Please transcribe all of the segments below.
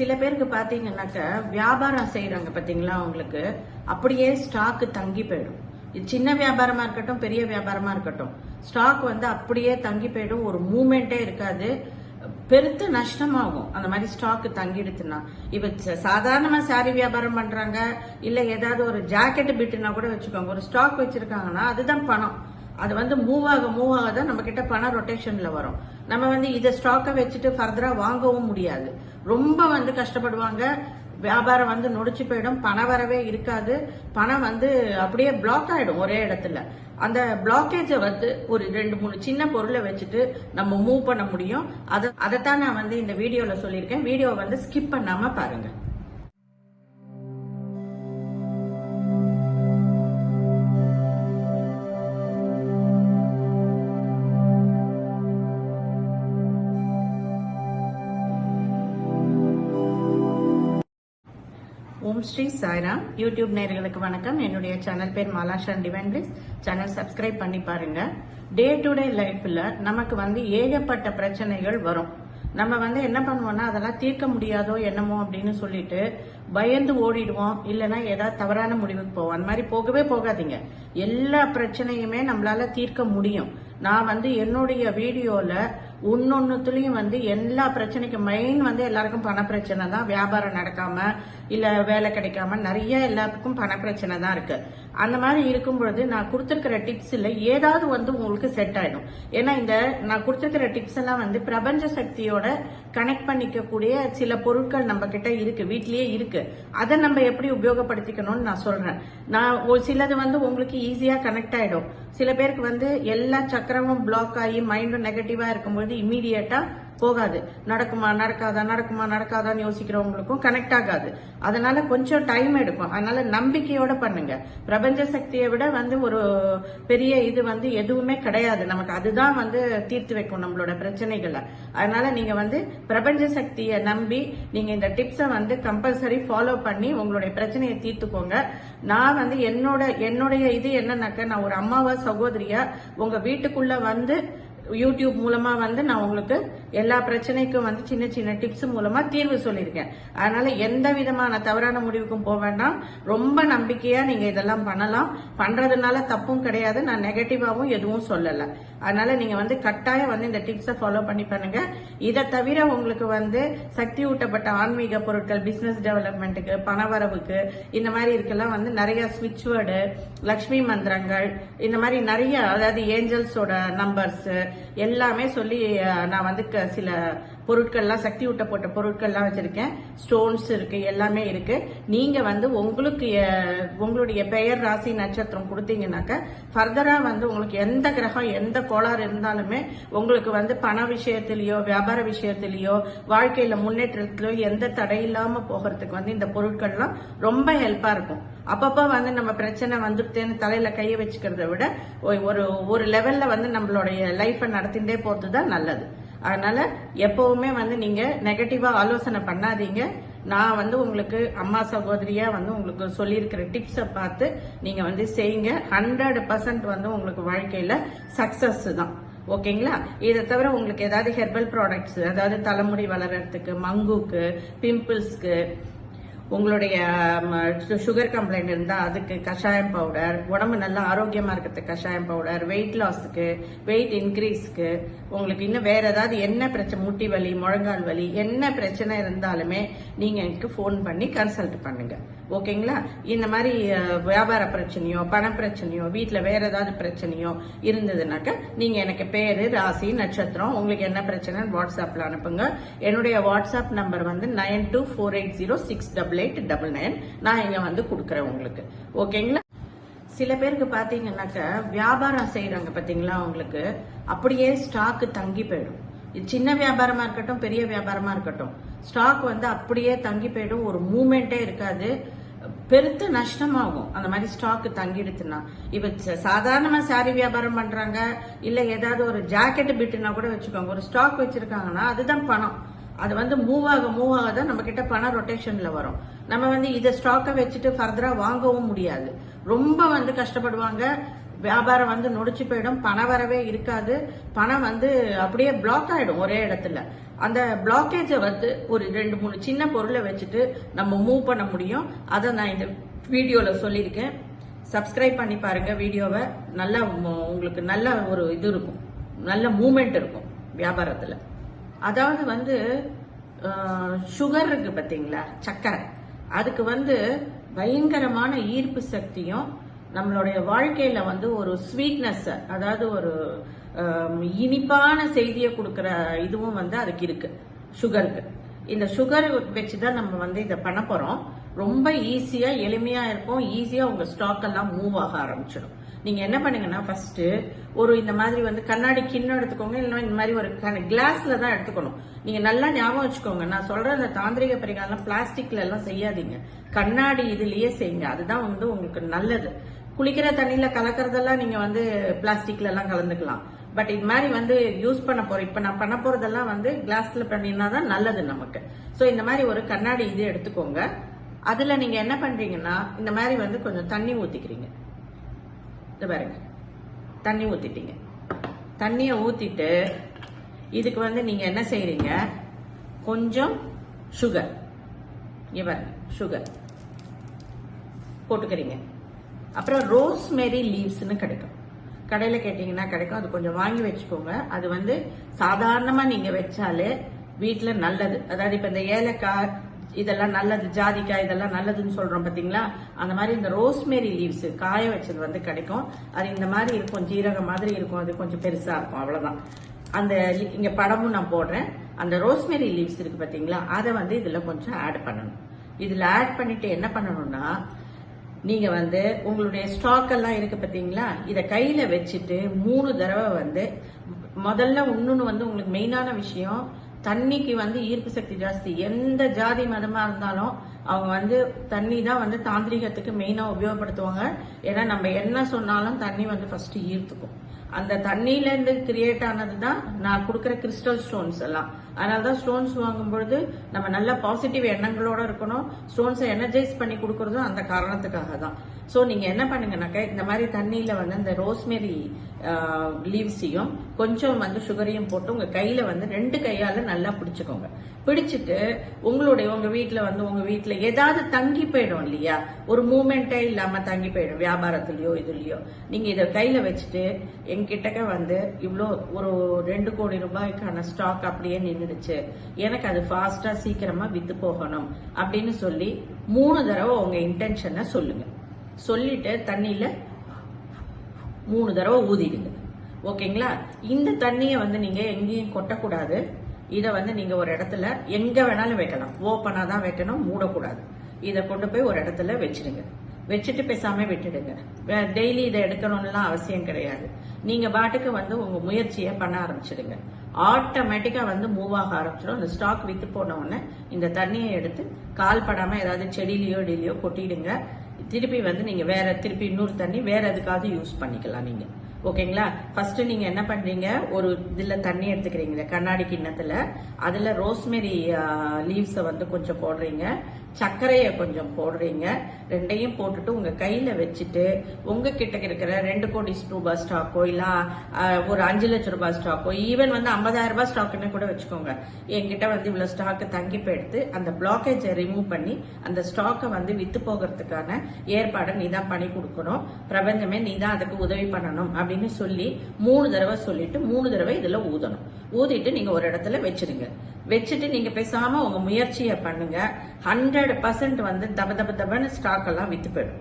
சில பேருக்கு பார்த்தீங்கன்னாக்கா வியாபாரம் செய்கிறாங்க பார்த்தீங்களா அவங்களுக்கு அப்படியே ஸ்டாக்கு தங்கி போயிடும். இது சின்ன வியாபாரமாக இருக்கட்டும் பெரிய வியாபாரமாக இருக்கட்டும். ஸ்டாக் வந்து அப்படியே தங்கி போயிடும். ஒரு மூமெண்ட்டே இருக்காது. பெருத்து நஷ்டமாகும். அந்த மாதிரி ஸ்டாக்கு தங்கிடுச்சுன்னா. இப்போ ச- சாரி வியாபாரம் பண்ணுறாங்க இல்லை ஏதாவது ஒரு ஜாக்கெட் பிட்டுனா கூட வச்சுக்கோங்க. ஒரு ஸ்டாக் வச்சுருக்காங்கன்னா அதுதான் பணம். அது வந்து மூவ் ஆக மூவ் ஆக தான் நம்ம கிட்ட பணம் ரொட்டேஷன்ல வரும். நம்ம வந்து இதை ஸ்டாக்கை வச்சுட்டு ஃபர்தரா வாங்கவும் முடியாது. ரொம்ப வந்து கஷ்டப்படுவாங்க. வியாபாரம் வந்து நொடிச்சு போயிடும். பணம் வரவே இருக்காது. பணம் வந்து அப்படியே பிளாக் ஆயிடும் ஒரே இடத்துல. அந்த பிளாக்கேஜை வந்து ஒரு ரெண்டு மூணு சின்ன பொருளை வச்சுட்டு நம்ம மூவ் பண்ண முடியும். அதை அதைத்தான் நான் வந்து இந்த வீடியோல சொல்லியிருக்கேன். வீடியோ வந்து ஸ்கிப் பண்ணாம பாருங்க. ஓம் ஸ்ரீ சாய்ராம் யூடியூப் நேர்களுக்கு வணக்கம். என்னுடைய சேனல் பேர் மாலாஷான் டிவைன் பிளிஸ். சேனல் சப்ஸ்கிரைப் பண்ணி பாருங்க. டே டு டே லைஃப்ல நமக்கு வந்து ஏகப்பட்ட பிரச்சனைகள் வரும். நம்ம வந்து என்ன பண்ணுவோம்னா அதெல்லாம் தீர்க்க முடியாதோ என்னமோ அப்படின்னு சொல்லிட்டு பயந்து ஓடிடுவோம். இல்லைன்னா ஏதாவது தவறான முடிவுக்கு போவோம். அந்த மாதிரி போகவே போகாதீங்க. எல்லா பிரச்சனையுமே நம்மளால தீர்க்க முடியும். நான் வந்து என்னுடைய வீடியோல ஒன்னொன்னுத்துலயும் வந்து எல்லா பிரச்சனைக்கும் மெயின் வந்து எல்லாருக்கும் பண பிரச்சனை தான் வியாபாரம் நடக்காம இல்ல வேலை கிடைக்காம நிறைய எல்லாத்துக்கும் பண பிரச்சனை தான் இருக்கு. அந்த மாதிரி இருக்கும் பொழுது நான் கொடுத்துருக்கிற டிப்ஸில் ஏதாவது வந்து உங்களுக்கு செட் ஆயிடும். ஏன்னா இந்த நான் கொடுத்துருக்கிற டிப்ஸ் எல்லாம் வந்து பிரபஞ்ச சக்தியோட கனெக்ட் பண்ணிக்கக்கூடிய சில பொருட்கள் நம்ம கிட்ட இருக்கு வீட்லயே இருக்கு. அதை நம்ம எப்படி உபயோகப்படுத்திக்கணும்னு நான் சொல்றேன். நான் ஒரு சிலது வந்து உங்களுக்கு ஈஸியா கனெக்ட் ஆயிடும். சில பேருக்கு வந்து எல்லா சக்கரமும் பிளாக் ஆகி மைண்டும் நெகட்டிவா இருக்கும்போது இமீடியட்டா போகாது. நடக்குமா நடக்காதா நடக்குமா நடக்காதான்னு யோசிக்கிறவங்களுக்கும் கனெக்ட் ஆகாது. அதனால கொஞ்சம் டைம் எடுக்கும். அதனால நம்பிக்கையோட பண்ணுங்க. பிரபஞ்ச சக்தியை விட வந்து ஒரு பெரிய இது வந்து எதுவுமே கிடையாது. நமக்கு அதுதான் வந்து தீர்த்து வைக்கும் நம்மளோட பிரச்சனைகளை. அதனால நீங்க வந்து பிரபஞ்ச சக்தியை நம்பி நீங்க இந்த டிப்ஸை வந்து கம்பல்சரி ஃபாலோ பண்ணி உங்களுடைய பிரச்சனையை தீர்த்துக்கோங்க. நான் வந்து என்னோட என்னுடைய இது என்னன்னாக்க நான் ஒரு அம்மாவா சகோதரியா உங்க வீட்டுக்குள்ள வந்து யூடியூப் மூலமா வந்து நான் உங்களுக்கு எல்லா பிரச்சனைக்கும் வந்து சின்ன சின்ன டிப்ஸ் மூலமா தீர்வு சொல்லியிருக்கேன். அதனால எந்த விதமான தவறான முடிவுக்கும் போக வேண்டாம். ரொம்ப நம்பிக்கையா நீங்க இதெல்லாம் பண்ணலாம். பண்றதுனால தப்பும் கிடையாது. நான் நெகட்டிவாவும் எதுவும் சொல்லல. அதனால நீங்க வந்து கட்டாயம் வந்து இந்த டிப்ஸை ஃபாலோ பண்ணி பண்ணுங்க. இதை தவிர உங்களுக்கு வந்து சக்தி ஊட்டப்பட்ட ஆன்மீக பொருட்கள் பிசினஸ் டெவலப்மெண்ட்டுக்கு பணவரவுக்கு இந்த மாதிரி இருக்கெல்லாம் வந்து நிறைய ஸ்விட்ச் வேர்டு லக்ஷ்மி மந்திரங்கள் இந்த மாதிரி நிறைய அதாவது ஏஞ்சல்ஸோட நம்பர்ஸ் எல்லாமே சொல்லி நான் வந்து க- சில பொருட்கள்லாம் சக்தி ஊட்டப்பட்ட பொருட்கள்லாம் வச்சிருக்கேன். ஸ்டோன்ஸ் இருக்கு எல்லாமே இருக்கு. நீங்க வந்து உங்களுக்கு உங்களுடைய பெயர் ராசி நட்சத்திரம் கொடுத்தீங்கன்னாக்க ஃபர்தரா வந்து உங்களுக்கு எந்த கிரகம் எந்த கோளாறு இருந்தாலுமே உங்களுக்கு வந்து பண விஷயத்திலயோ வியாபார விஷயத்திலயோ வாழ்க்கையில முன்னேற்றத்திலயோ எந்த தடை இல்லாம போகிறதுக்கு வந்து இந்த பொருட்கள்லாம் ரொம்ப ஹெல்ப்பா இருக்கும். அப்பப்போ வந்து நம்ம பிரச்சனை வந்துட்டேன்னு தலையில கையை வச்சுக்கிறத விட ஒரு ஒரு லெவல்ல வந்து நம்மளுடைய லைஃப்பை நடத்திட்டே போகிறது தான் நல்லது. அதனால எப்பவுமே வந்து நீங்க நெகட்டிவா ஆலோசனை பண்ணாதீங்க. நான் வந்து உங்களுக்கு அம்மா சகோதரியா வந்து உங்களுக்கு சொல்லியிருக்கிற டிப்ஸை பார்த்து நீங்க வந்து செய்யுங்க. ஹண்ட்ரட் பர்சன்ட் வந்து உங்களுக்கு வாழ்க்கையில சக்சஸ் தான். ஓகேங்களா? இதை தவிர உங்களுக்கு ஏதாவது ஹெர்பல் ப்ராடக்ட்ஸ் அதாவது தலைமுடி வளர்றதுக்கு மங்குக்கு பிம்பிள்ஸ்க்கு உங்களுடைய சுகர் கம்ப்ளைண்ட் இருந்தால் அதுக்கு கஷாயம் பவுடர் உடம்பு நல்லா ஆரோக்கியமாக இருக்கிறதுக்கு கஷாயம் பவுடர் வெயிட் லாஸ்க்கு வெயிட் இன்க்ரீஸ்க்கு உங்களுக்கு இன்னும் வேற ஏதாவது என்ன பிரச்சனை முட்டி வலி முழங்கால் வலி என்ன பிரச்சனை இருந்தாலுமே நீங்கள் எனக்கு ஃபோன் பண்ணி கன்சல்ட் பண்ணுங்கள் ஓகேங்களா? இந்த மாதிரி வியாபார பிரச்சனையோ பண பிரச்சனையோ வீட்டில் வேற ஏதாவது பிரச்சனையோ இருந்ததுனாக்க நீங்க எனக்கு பேரு ராசி நட்சத்திரம் உங்களுக்கு என்ன பிரச்சனைன்னு வாட்ஸ்அப்ல அனுப்புங்க. என்னுடைய வாட்ஸ்அப் நம்பர் வந்து nine two four eight zero six double eight double nine நான் இங்க வந்து கொடுக்குறேன் உங்களுக்கு. ஓகேங்களா? சில பேருக்கு பாத்தீங்கன்னாக்க வியாபாரம் செய்யறாங்க பாத்தீங்களா அவங்களுக்கு அப்படியே ஸ்டாக்கு தங்கி போயிடும். சின்ன வியாபாரமா இருக்கட்டும் பெரிய வியாபாரமா இருக்கட்டும். ஸ்டாக் வந்து அப்படியே தங்கி போயிடும். ஒரு மூமெண்டே இருக்காது. பெருத்த நஷ்டமாகும். அந்த மாதிரி ஸ்டாக் தங்கிடுச்சுன்னா. இப்ப ச- சாதாரணமா சாரி வியாபாரம் பண்றாங்க இல்ல ஏதாவது ஒரு ஜாக்கெட் பிட்டுனா கூட வச்சுக்கோங்க. ஒரு ஸ்டாக் வச்சிருக்காங்கன்னா அதுதான் பணம். அது வந்து மூவ் ஆக மூவ் ஆக தான் நம்ம கிட்ட பணம் ரொட்டேஷன்ல வரும். நம்ம வந்து இதை ஸ்டாக்கை வச்சுட்டு ஃபர்தரா வாங்கவும் முடியாது. ரொம்ப வந்து கஷ்டப்படுவாங்க. வியாபாரம் வந்து நொடிச்சு போயிடும். பணம் வரவே இருக்காது. பணம் வந்து அப்படியே பிளாக் ஆயிடும் ஒரே இடத்துல. அந்த பிளாக்கேஜை வந்து ஒரு ரெண்டு மூணு சின்ன பொருளை வச்சுட்டு நம்ம மூவ் பண்ண முடியும். அதை நான் இந்த வீடியோவில் சொல்லியிருக்கேன். சப்ஸ்கிரைப் பண்ணி பாருங்கள் வீடியோவை. நல்லா உங்களுக்கு நல்ல ஒரு இது இருக்கும். நல்ல மூமெண்ட் இருக்கும் வியாபாரத்தில். அதாவது வந்து சுகர் இருக்கு பார்த்தீங்களா? சக்கரை. அதுக்கு வந்து பயங்கரமான ஈர்ப்பு சக்தியும் நம்மளுடைய வாழ்க்கையில் வந்து ஒரு ஸ்வீட்னஸ் அதாவது ஒரு இனிப்பான செய்தியை கொடுக்குற இதுவும் வந்து அதுக்கு இருக்கு. சுகருக்கு. இந்த சுகர் வச்சு தான் நம்ம வந்து இதை பண்ண போறோம். ரொம்ப ஈஸியா எளிமையா இருக்கும். ஈஸியா உங்க ஸ்டாக் எல்லாம் மூவ் ஆக ஆரம்பிச்சிடும். நீங்க என்ன பண்ணுங்கன்னா ஃபர்ஸ்ட் ஒரு இந்த மாதிரி வந்து கண்ணாடி கிண்ணம் எடுத்துக்கோங்க. இல்லைன்னா இந்த மாதிரி ஒரு கிளாஸ்ல தான் எடுத்துக்கணும். நீங்க நல்லா ஞாபகம் வச்சுக்கோங்க. நான் சொல்ற அந்த தாந்திரிக பரிகாரம் பிளாஸ்டிக்ல எல்லாம் செய்யாதீங்க. கண்ணாடி இதுலயே செய்யுங்க. அதுதான் வந்து உங்களுக்கு நல்லது. குளிக்கிற தண்ணியில கலக்கறதெல்லாம் நீங்க வந்து பிளாஸ்டிக்ல எல்லாம் கலந்துக்கலாம். பட் இது மாதிரி வந்து யூஸ் பண்ண போறோம். இப்ப நான் பண்ண போறதெல்லாம் வந்து கிளாஸ்ல பண்ணினா தான் நல்லது நமக்கு. சோ இந்த மாதிரி ஒரு கண்ணாடி இது எடுத்துக்கோங்க. அதுல நீங்க என்ன பண்றீங்கன்னா இந்த மாதிரி வந்து கொஞ்சம் தண்ணி ஊத்திக்கிறீங்க. இது பாருங்க. தண்ணி ஊத்திட்டீங்க. தண்ணியை ஊத்திட்டு இதுக்கு வந்து நீங்க என்ன செய்யறீங்க கொஞ்சம் சுகர் இங்க பாருங்க. சுகர் போட்டுக்கிறீங்க. அப்புறம் ரோஸ்மெரி லீவ்ஸ்னு கிடைக்கும். கடையில் கேட்டிங்கன்னா கிடைக்கும். அது கொஞ்சம் வாங்கி வச்சுக்கோங்க. அது வந்து சாதாரணமாக நீங்கள் வச்சாலே வீட்டில் நல்லது. அதாவது இப்போ இந்த ஏலக்காய் இதெல்லாம் நல்லது ஜாதிக்காய் இதெல்லாம் நல்லதுன்னு சொல்கிறோம் பார்த்தீங்களா அந்த மாதிரி இந்த ரோஸ்மேரி லீவ்ஸ் காய வச்சது வந்து கிடைக்கும். அது இந்த மாதிரி இருக்கும். ஜீரகம் மாதிரி இருக்கும். அது கொஞ்சம் பெருசாக இருக்கும். அவ்வளோதான் அந்த இங்கே படமும் நான் போடுறேன். அந்த ரோஸ்மெரி லீவ்ஸ் இருக்குது பார்த்தீங்களா அதை வந்து இதில் கொஞ்சம் ஆட் பண்ணணும். இதில் ஆட் பண்ணிவிட்டு என்ன பண்ணணும்னா நீங்க வந்து உங்களுடைய ஸ்டாக் எல்லாம் இருக்கு பாத்தீங்களா இத கையில வச்சுட்டு மூணு தடவை வந்து முதல்ல இன்னொன்னு வந்து உங்களுக்கு மெயினான விஷயம் தண்ணிக்கு வந்து ஈர்ப்பு சக்தி ஜாஸ்தி. எந்த ஜாதி மதமா இருந்தாலும் அவங்க வந்து தண்ணி தான் வந்து தாந்திரிகத்துக்கு மெயினா உபயோகப்படுத்துவாங்க. ஏன்னா நம்ம என்ன சொன்னாலும் தண்ணி வந்து ஃபர்ஸ்ட் ஈர்த்துக்கும். அந்த தண்ணியில இருந்து கிரியேட் ஆனது தான் நான் கொடுக்குற கிறிஸ்டல் ஸ்டோன்ஸ் எல்லாம். அதனால தான் ஸ்டோன்ஸ் வாங்கும் பொழுது நம்ம நல்ல பாசிட்டிவ் எண்ணங்களோட இருக்கணும். ஸ்டோன்ஸை எனர்ஜைஸ் பண்ணி கொடுக்கறதும் அந்த காரணத்துக்காக தான் ஸோ நீங்கள் என்ன பண்ணுங்கனாக்கா இந்த மாதிரி தண்ணியில் வந்து இந்த ரோஸ்மெரி லீவ்ஸையும் கொஞ்சம் வந்து சுகரையும் போட்டு உங்கள் கையில் வந்து ரெண்டு கையால் நல்லா பிடிச்சிக்கோங்க. பிடிச்சிட்டு உங்களுடைய உங்கள் வீட்டில் வந்து உங்கள் வீட்டில் ஏதாவது தங்கி போயிடும் இல்லையா? ஒரு மூமெண்ட்டே இல்லாமல் தங்கி போயிடும் வியாபாரத்துலேயோ இதுலேயோ. நீங்கள் இதை கையில் வச்சுட்டு எங்கிட்டக்க வந்து இவ்வளோ ஒரு ரெண்டு கோடி ரூபாய்க்கான ஸ்டாக் அப்படியே நின்றுடுச்சு எனக்கு அது ஃபாஸ்ட்டாக சீக்கிரமாக விற்று போகணும் அப்படின்னு சொல்லி மூணு தடவை உங்கள் இன்டென்ஷனை சொல்லுங்கள் சொல்லிட்டு தண்ணியில மூணு தடவை ஊதிடுங்க. ஓகேங்களா? இந்த தண்ணியை வந்து நீங்க எங்கேயும் கொட்டக்கூடாது. இதை வந்து நீங்க ஒரு இடத்துல எங்க வேணாலும் வைக்கலாம். ஓப்பனா தான் வைக்கணும் மூடக்கூடாது. இதை கொண்டு போய் ஒரு இடத்துல வச்சிடுங்க. வச்சுட்டு பேசாம விட்டுடுங்க. டெய்லி இதை எடுக்கணும்லாம் அவசியம் கிடையாது. நீங்க பாட்டுக்கு வந்து உங்க முயற்சியை பண்ண ஆரம்பிச்சிடுங்க. ஆட்டோமேட்டிக்கா வந்து மூவ் ஆக ஆரம்பிச்சிடும். அந்த ஸ்டாக் வித்து போன உடனே இந்த தண்ணியை எடுத்து கால் படாம ஏதாவது செடியிலையோ டெய்லியோ கொட்டிடுங்க. திருப்பி வந்து நீங்க வேற திருப்பி இன்னொரு தண்ணி வேற எதுக்காவது யூஸ் பண்ணிக்கலாம் நீங்க. ஓகேங்களா? ஃபர்ஸ்ட் நீங்க என்ன பண்றீங்க? ஒரு இதுல தண்ணி எடுத்துக்கிறீங்க. கண்ணாடி கிண்ணத்துல. அதுல ரோஸ்மெரி லீவ்ஸை வந்து கொஞ்சம் போடுறீங்க. சர்க்கரைய கொஞ்சம் போடுறீங்க. ரெண்டையும் போட்டுட்டு உங்க கையில வச்சுட்டு உங்க கிட்ட இருக்கிற ரெண்டு கோடி ரூபாய் ஸ்டாக்கோ இல்ல ஒரு அஞ்சு லட்சம் ரூபாய் ஸ்டாக்கோ ஈவன் வந்து ஐம்பதாயிரம் ரூபாய் ஸ்டாக்னு கூட வச்சுக்கோங்க. என்கிட்ட வந்து இவ்வளவு ஸ்டாக்கு தங்கி போயிடுத்து அந்த பிளாக்கேஜை ரிமூவ் பண்ணி அந்த ஸ்டாக்கை வந்து வித்து போகிறதுக்கான ஏற்பாடை நீ தான் பண்ணி கொடுக்கணும். பிரபஞ்சமே நீ தான் அதுக்கு உதவி பண்ணணும். அப்படின்னு சொல்லி மூணு தடவை சொல்லிட்டு மூணு தடவை இதுல ஊதணும். ஊதிட்டு நீங்க ஒரு இடத்துல வச்சிருங்க. வச்சுட்டு நீங்க பேசாம உங்க முயற்சியை பண்ணுங்க. ஹண்ட்ரட் பர்சன்ட் வந்து தப தப தபன்னு ஸ்டாக் எல்லாம் வித்து போயிடும்.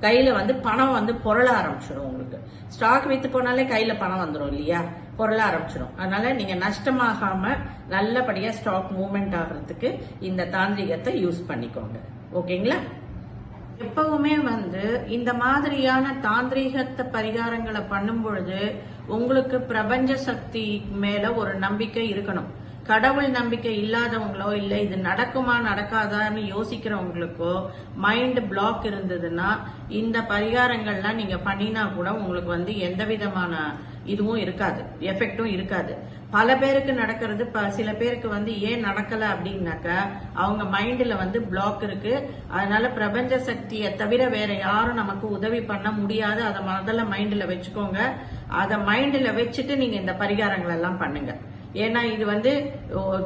கையில வந்து பணம் வந்து பொருள ஆரம்பிச்சிடும் உங்களுக்கு. ஸ்டாக் வித்து போனாலே கையில பணம் வந்துடும் இல்லையா? பொருள ஆரம்பிச்சிடும் அதனால நீங்க நஷ்டமாகாம நல்லபடியா ஸ்டாக் மூவ்மெண்ட் ஆகிறதுக்கு இந்த தாந்திரிகத்தை யூஸ் பண்ணிக்கோங்க. ஓகேங்களா? எப்பவுமே வந்து இந்த மாதிரியான தாந்திரீகத்த பரிகாரங்களை பண்ணும் பொழுது உங்களுக்கு பிரபஞ்ச சக்தி மேல ஒரு நம்பிக்கை இருக்கணும். கடவுள் நம்பிக்கை இல்லாதவங்களோ இல்ல இது நடக்குமா நடக்காதான்னு யோசிக்கிறவங்களுக்கோ மைண்ட் பிளாக் இருந்ததுன்னா இந்த பரிகாரங்கள்லாம் நீங்க பண்ணினா கூட உங்களுக்கு வந்து எந்த விதமான இதுவும் இருக்காது எஃபெக்டும் இருக்காது. பல பேருக்கு நடக்கிறது ப- சில பேருக்கு வந்து ஏன் நடக்கல அப்படின்னாக்கா அவங்க மைண்ட்ல வந்து பிளாக் இருக்கு. அதனால பிரபஞ்ச சக்தியை தவிர வேற யாரும் நமக்கு உதவி பண்ண முடியாது. அதை முதல்ல மைண்ட்ல வச்சுக்கோங்க. அதை மைண்ட்ல வச்சுட்டு நீங்க இந்த பரிகாரங்கள் எல்லாம் பண்ணுங்க. ஏன்னா இது வந்து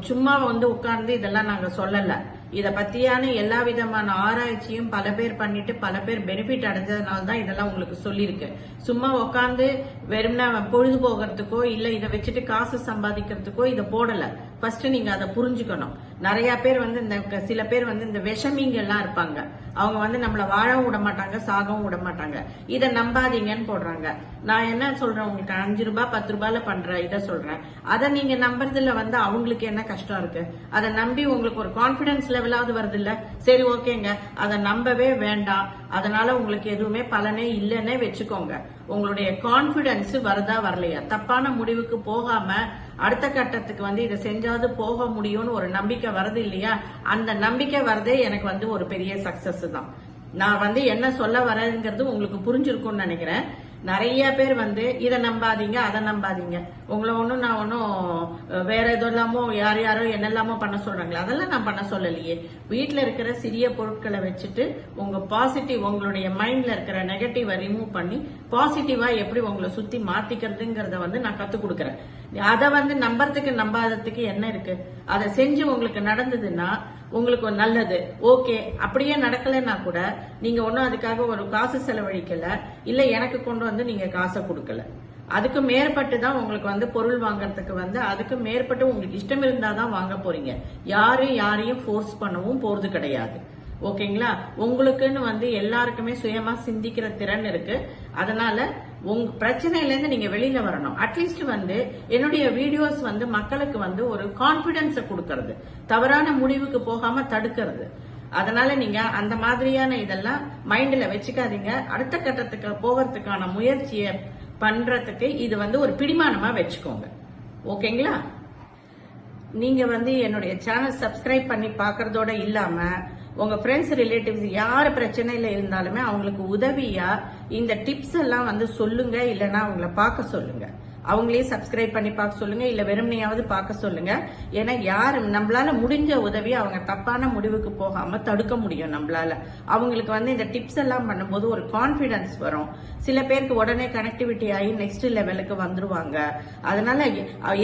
சும்மா வந்து உட்கார்ந்து இதெல்லாம் நாங்க சொல்லல. இதை பத்தியான எல்லா விதமான ஆராய்ச்சியும் பல பேர் பண்ணிட்டு பல பேர் பெனிஃபிட் அடைஞ்சதுனால தான் இதெல்லாம் உங்களுக்கு சொல்லியிருக்கு. சும்மா உட்காந்து வெறும்னா பொழுது போகிறதுக்கோ இல்லை இதை வச்சுட்டு காசு சம்பாதிக்கிறதுக்கோ இதை போடலை. ஃபர்ஸ்ட் நீங்க அதை புரிஞ்சுக்கணும். நிறைய பேர் வந்து இந்த க- சில பேர் வந்து இந்த விஷமிங்க எல்லாம் இருப்பாங்க. அவங்க வந்து நம்மளை வாழவும் விட மாட்டாங்க சாகவும் விட மாட்டாங்க. இதை நம்பாதீங்கன்னு போடுறாங்க. நான் என்ன சொல்றேன் உங்களுக்கு அஞ்சு ரூபாய் பத்து ரூபாயில பண்ற இதை சொல்றேன். அதை நீங்க நம்புறதுல வந்து அவங்களுக்கு என்ன கஷ்டம் இருக்கு? அதை நம்பி உங்களுக்கு ஒரு கான்பிடன்ஸ் லெவலாவது வருது இல்ல சரி ஓகேங்க. அதை நம்பவே வேண்டாம். அதனால உங்களுக்கு எதுவுமே பலனே இல்லைன்னே வச்சுக்கோங்க. உங்களுடைய கான்பிடன்ஸ் வருதா வரலையா? தப்பான முடிவுக்கு போகாம அடுத்த கட்டத்துக்கு வந்து இதை செஞ்சாவது போக முடியும்னு ஒரு நம்பிக்கை வருது இல்லையா? அந்த நம்பிக்கை வரதே எனக்கு வந்து ஒரு பெரிய சக்சஸ் தான். நான் வந்து என்ன சொல்ல வரேங்கிறது உங்களுக்கு புரிஞ்சிருக்கும்னு நினைக்கிறேன். நிறைய பேர் வந்து இதை நம்பாதீங்க அதை நம்பாதீங்க. உங்களை ஒன்றும் நான் ஒன்றும் வேற எதெல்லாமோ யார் யாரோ என்னெல்லாமோ பண்ண சொல்றாங்களே அதெல்லாம் நான் பண்ண சொல்லலையே. வீட்டில் இருக்கிற சிறிய பொருட்களை வச்சுட்டு உங்க பாசிட்டிவ் உங்களுடைய மைண்ட்ல இருக்கிற நெகட்டிவை ரிமூவ் பண்ணி பாசிட்டிவா எப்படி உங்களை சுத்தி மாத்திக்கிறதுங்கிறத வந்து நான் கத்துக் கொடுக்குறேன். அதை வந்து நம்புறதுக்கு நம்பாததுக்கு என்ன இருக்கு? அதை செஞ்சு உங்களுக்கு நடந்ததுன்னா உங்களுக்கு ஒரு நல்லது. ஓகே அப்படியே நடக்கலைன்னா கூட நீங்க ஒன்றும் அதுக்காக ஒரு காசு செலவழிக்கல. இல்ல எனக்கு கொண்டு வந்து நீங்க காசை கொடுக்கல. அதுக்கு மேற்பட்டு தான் உங்களுக்கு வந்து பொருள் வாங்குறதுக்கு வந்து அதுக்கு மேற்பட்டு உங்களுக்கு இஷ்டம் இருந்தால் தான் வாங்க போறீங்க. யாரும் யாரையும் ஃபோர்ஸ் பண்ணவும் போறது கிடையாது. ஓகேங்களா? உங்களுக்குன்னு வந்து எல்லாருக்குமே சுயமா சிந்திக்கிற திறன் இருக்கு. அதனால உங்க பிரச்சனையில இருந்து நீங்க வெளியில வரணும். அட்லீஸ்ட் வந்து என்னுடைய வீடியோஸ் வந்து மக்களுக்கு வந்து ஒரு கான்பிடன்ஸ கொடுக்கறது. தவறான முடிவுக்கு போகாம தடுக்கிறது. அதனால நீங்க அந்த மாதிரியான இதெல்லாம் மைண்ட்ல வச்சுக்காதீங்க. அடுத்த கட்டத்துக்கு போகிறதுக்கான முயற்சியை பண்றதுக்கு இது வந்து ஒரு பிடிமானமா வச்சுக்கோங்க. ஓகேங்களா? நீங்க வந்து என்னுடைய சேனல் சப்ஸ்கிரைப் பண்ணி பாக்குறதோட இல்லாம உங்க ஃப்ரெண்ட்ஸ் ரிலேட்டிவ்ஸ் யார் பிரச்சனையில இருந்தாலுமே அவங்களுக்கு உதவியா இந்த டிப்ஸ் எல்லாம் வந்து சொல்லுங்க இல்லைன்னா அவங்கள பார்க்க சொல்லுங்க. அவங்களே சப்ஸ்கிரைப் பண்ணி பார்க்க சொல்லுங்க இல்ல வெறுமனையாவது பார்க்க சொல்லுங்க. ஏன்னா யார் நம்மளால முடிஞ்ச உதவி அவங்க தப்பான முடிவுக்கு போகாம தடுக்க முடியும் நம்மளால. அவங்களுக்கு வந்து இந்த டிப்ஸ் எல்லாம் பண்ணும்போது ஒரு கான்பிடன்ஸ் வரும். சில பேருக்கு உடனே கனெக்டிவிட்டி ஆகி நெக்ஸ்ட் லெவலுக்கு வந்துருவாங்க. அதனால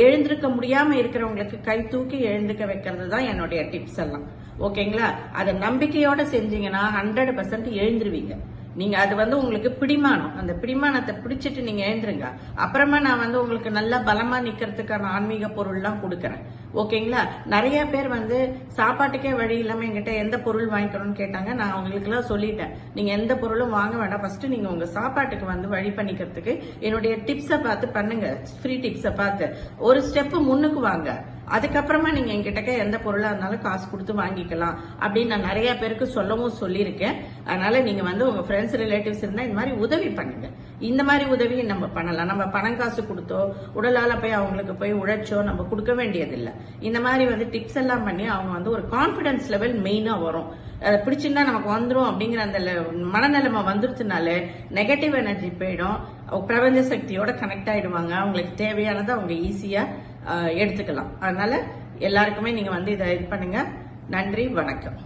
எழுந்திருக்க முடியாம இருக்கிறவங்களுக்கு கை தூக்கி எழுந்துக்க வைக்கிறது தான் என்னுடைய டிப்ஸ் எல்லாம். ஓகேங்களா? அதை நம்பிக்கையோட செஞ்சீங்கன்னா ஹண்ட்ரட் பர்சன்ட் எழுந்துருவீங்க. நீங்க அது வந்து உங்களுக்கு பிடிமானம். அந்த பிடிமானத்தை பிடிச்சிட்டு நீங்க எழுந்துருங்க. அப்புறமா நான் வந்து உங்களுக்கு நல்ல பலமா நிக்கிறதுக்கான ஆன்மீக பொருள்லாம் கொடுக்கறேன். ஓகேங்களா? நிறைய பேர் வந்து சாப்பாட்டுக்கே வழி இல்லாம என்கிட்ட எந்த பொருள் வாங்கிக்கணும்னு கேட்டாங்க. நான் அவங்களுக்கு எல்லாம் சொல்லிட்டேன். நீங்க எந்த பொருளும் வாங்க வேண்டாம். ஃபர்ஸ்ட் நீங்க உங்க சாப்பாட்டுக்கு வந்து வழி பண்ணிக்கிறதுக்கு என்னுடைய டிப்ஸை பார்த்து பண்ணுங்க. ஃப்ரீ டிப்ஸை பார்த்து. ஒரு ஸ்டெப் முன்னுக்கு வாங்க. அதுக்கப்புறமா நீங்க என்கிட்ட எந்த பொருளா இருந்தாலும் காசு கொடுத்து வாங்கிக்கலாம் அப்படின்னு நான் நிறைய பேருக்கு சொல்லவும் சொல்லியிருக்கேன். அதனால நீங்க வந்து உங்க ஃப்ரெண்ட்ஸ் ரிலேட்டிவ்ஸ் இருந்தா இந்த மாதிரி உதவி பண்ணுங்க. இந்த மாதிரி உதவியை நம்ம பண்ணலாம். நம்ம பணம் காசு கொடுத்தோ உடலால போய் அவங்களுக்கு போய் உழைச்சோ நம்ம கொடுக்க வேண்டியதில்லை. இந்த மாதிரி வந்து டிப்ஸ் எல்லாம் பண்ணி அவங்க வந்து ஒரு கான்பிடன்ஸ் லெவல் மெயினா வரும். அதை பிடிச்சிருந்தா நமக்கு வந்துடும் அப்படிங்கிற அந்த மனநிலைமை வந்துருச்சுனாலே நெகட்டிவ் எனர்ஜி போயிடும். பிரபஞ்ச சக்தியோட கனெக்ட் ஆயிடுவாங்க. அவங்களுக்கு தேவையானதை அவங்க ஈஸியாக எடுத்துக்கலாம். அதனால எல்லாருக்குமே நீங்க வந்து இதை இது பண்ணுங்க. நன்றி வணக்கம்.